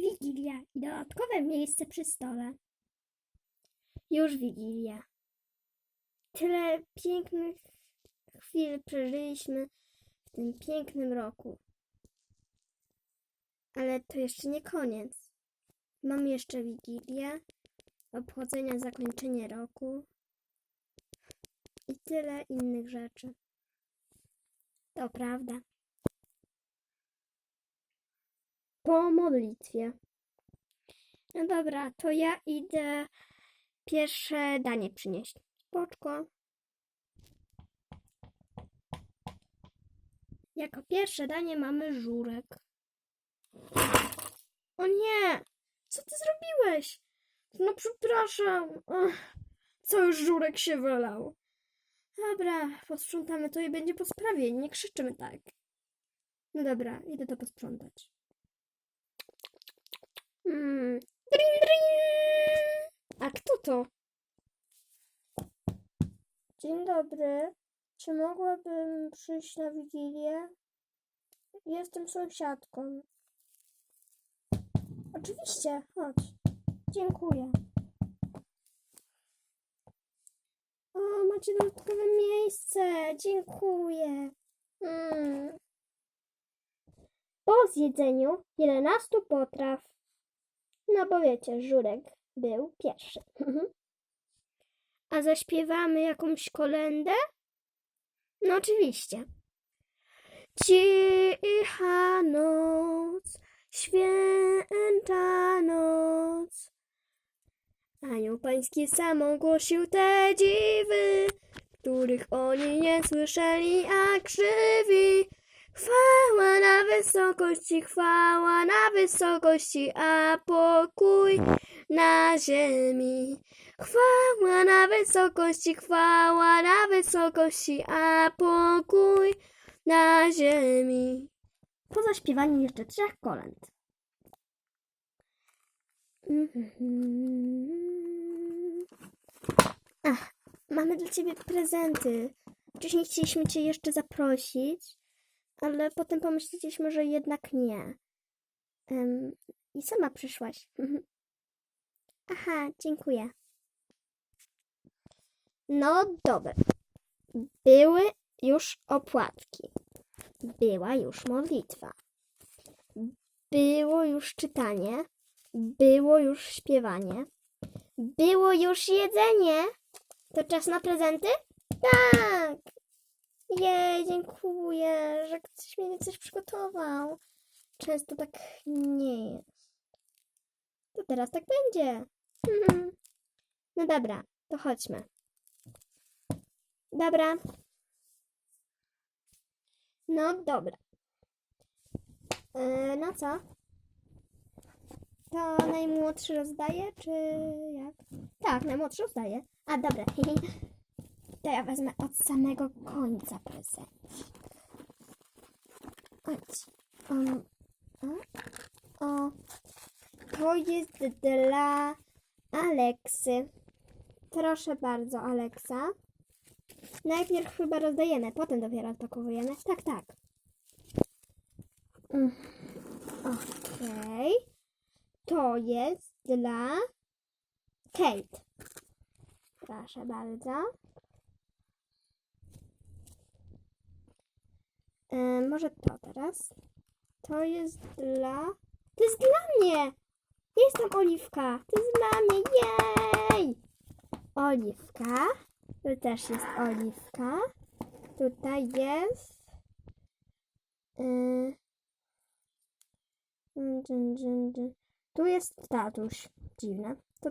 Wigilia i dodatkowe miejsce przy stole. Już Wigilia. Tyle pięknych chwil przeżyliśmy w tym pięknym roku. Ale to jeszcze nie koniec. Mam jeszcze Wigilię, obchodzenia zakończenia roku i tyle innych rzeczy. To prawda. Po modlitwie. No dobra, to ja idę pierwsze danie przynieść. Spoczko. Jako pierwsze danie mamy żurek. O nie! Co ty zrobiłeś? No przepraszam. Ach, cały żurek się wylał. Dobra, posprzątamy to i będzie po sprawie. Nie krzyczymy tak. No dobra, idę to posprzątać. Mm. Dring. A kto to? Dzień dobry. Czy mogłabym przyjść na Wigilię? Jestem sąsiadką. Oczywiście, chodź. Dziękuję. O, macie dodatkowe miejsce. Dziękuję. Mm. Po zjedzeniu 11 potraw. No bo wiecie, żurek był pierwszy. A zaśpiewamy jakąś kolędę? No oczywiście. Cicha noc, święta noc. Anioł pański sam ogłosił te dziwy, których oni nie słyszeli, a krzywi. Chwała na wysokości, chwała na wysokości, a pokój na ziemi. Chwała na wysokości, chwała na wysokości, a pokój na ziemi. Po zaśpiewaniu jeszcze trzech kolęd. Ach, mamy dla ciebie prezenty. Wcześniej chcieliśmy cię jeszcze zaprosić, ale potem pomyśleliśmy, że jednak nie. Em, I sama przyszłaś. Aha, dziękuję. No dobra. Były już opłatki. Była już modlitwa. Było już czytanie. Było już śpiewanie. Było już jedzenie. To czas na prezenty? Tak. Jej, dziękuję, że ktoś mi coś przygotował. Często tak nie jest. To teraz tak będzie. No dobra, to chodźmy. Dobra. No dobra. E, no co? To najmłodszy rozdaje, czy jak? Tak, najmłodszy rozdaje. A dobra. To ja wezmę od samego końca prezent. Chodź. Um, o, o. To jest dla Aleksy. Proszę bardzo, Aleksa. Najpierw chyba rozdajemy, potem dopiero odpakowujemy. Tak, tak. Mm, Okej. To jest dla Kate. Proszę bardzo. Może to teraz. To jest dla. To jest dla mnie! Jestem Oliwka. To jest dla mnie. Jej! Oliwka. Tu też jest oliwka. Tutaj jest. Yy. Tu jest tatuś. Dziwne. To